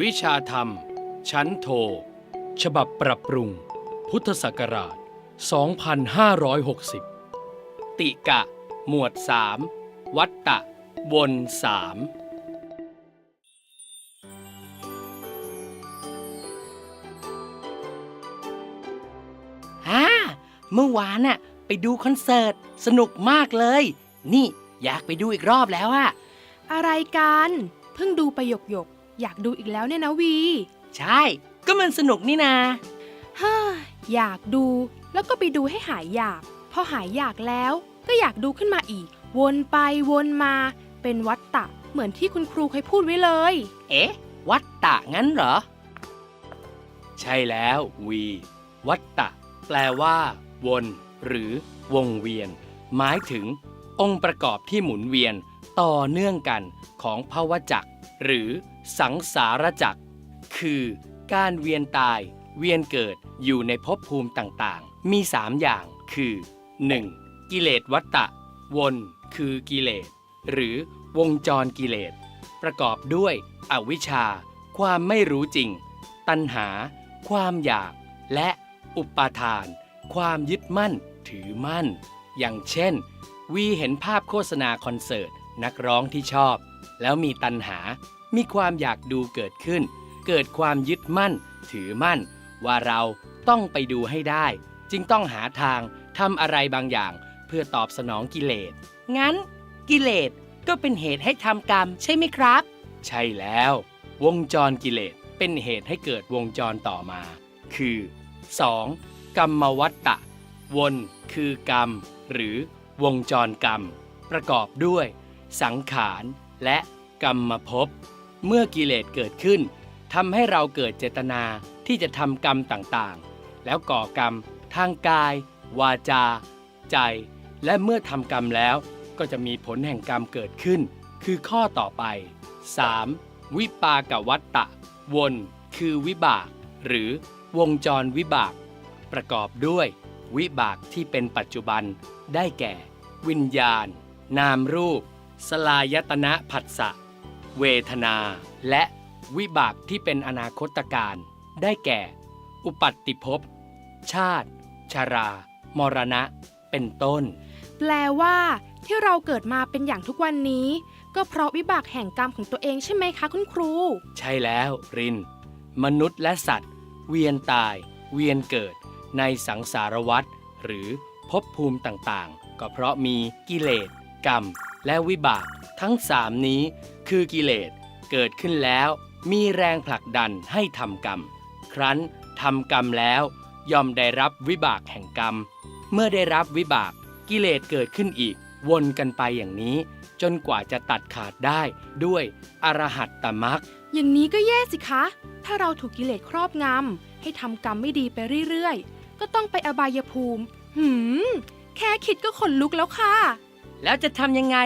วิชาธรรม ชั้นโท ฉบับปรับปรุง พุทธศักราช 2560 ติกะ หมวด 3 วัตตะ วนสามฮ่าเมื่อวานน่ะไปดูคอนเสิร์ต สนุกมากเลย นี่อยากไปดูอีกรอบแล้วอะอะไรกัน เพิ่งดูไปหยกหยกๆ อยากดูอีกแล้วเนี่ยนะวี ใช่ ก็มันสนุกนี่นาฮ่าอยากดูแล้วก็ไปดูให้หายอยาก พอหายอยากแล้วก็อยากดูขึ้นมาอีก วนไปวนมาเป็นวัฏฏะเหมือนที่คุณครูเคยพูดไว้เลย เอ๊ะ วัตตะงั้นเหรอ ใช่แล้ววี วัตตะ แปลว่า วน หรือ วงเวียน หมายถึง องค์ประกอบที่หมุนเวียนต่อเนื่องกันของภวจักรหรือ สังสารจักร คือการเวียนตาย เวียนเกิดอยู่ในภพภูมิต่างๆ มี 3 อย่างคือ 1. กิเลสวัตตะ วนคือกิเลส หรือวงจรกิเลส ประกอบด้วยอวิชชา ความไม่รู้จริง ตัณหา ความอยาก และอุปาทาน ความยึดมั่น ถือมั่น อย่างเช่น วีเห็นภาพโฆษณาคอนเสิร์ตนักร้องที่ชอบ แล้วมีตัณหา มีความอยากดูเกิดขึ้น เกิดความยึดมั่น ถือมั่น ว่าเราต้องไปดูให้ได้ จึงต้องหาทางทำอะไรบางอย่าง เพื่อตอบสนองกิเลส งั้น กิเลสก็เป็นเหตุให้ทำกรรมใช่ไหมครับ ใช่แล้ว วงจรกิเลสเป็นเหตุให้เกิดวงจรต่อมา คือ 2. กรรมวัตตะ วนคือกรรม หรือวงจรกรรม ประกอบด้วย สังขาร และกรรมภพ เมื่อกิเลสเกิดขึ้นทำให้เราเกิดเจตนาที่จะทำกรรมต่างๆ แล้วก่อกรรม ทางกาย วาจา ใจ และเมื่อทำกรรมแล้วก็จะมีผลแห่งกรรมเกิดขึ้น คือข้อต่อไป 3. วิปากวัตตะ วนคือวิบาก หรือวงจรวิบาก ประกอบด้วย วิบากที่เป็นปัจจุบัน ได้แก่ วิญญาณ นามรูป สลายตนะผัสสะ เวทนา และวิบากที่เป็นอนาคตการ ได้แก่ อุปัตติภพ ชาติชรา มรณะ เป็นต้น แปลว่า ที่เราเกิดมาเป็นอย่างทุกวันนี้ ก็เพราะวิบากแห่งกรรมของตัวเองใช่ไหมคะคุณครู ใช่แล้วริน มนุษย์และสัตว์ เวียนตาย เวียนเกิด ในสังสารวัฏหรือภพภูมิต่างๆ ก็เพราะมีกิเลส กรรม และวิบาก ทั้งสามนี้ คือกิเลสเกิดขึ้นแล้ว มีแรงผลักดันให้ทำกรรม ครั้นทำกรรมแล้วย่อมได้รับวิบากแห่งกรรม เมื่อได้รับวิบากกิเลสเกิดขึ้นอีก วนกันไปอย่างนี้ จนกว่าจะตัดขาดได้ด้วยอรหัตตมรรคอย่างนี้ก็แย่สิคะ ถ้าเราถูกกิเลสครอบงำให้ทำกรรมไม่ดีไปเรื่อยๆ ก็ต้องไปอบายภูมิ หืม แค่คิดก็ขนลุกแล้วค่ะ แล้วจะทำยังไง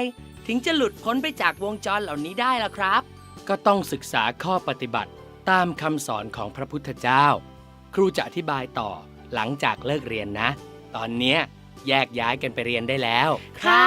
ถึงจะหลุดพ้นไปจากวงจรเหล่านี้ได้ล่ะครับ ก็ต้องศึกษาข้อปฏิบัติตามคำสอนของพระพุทธเจ้า ครูจะอธิบายต่อหลังจากเลิกเรียนนะ ตอนเนี้ยแยกย้ายกันไปเรียนได้แล้ว ค่ะ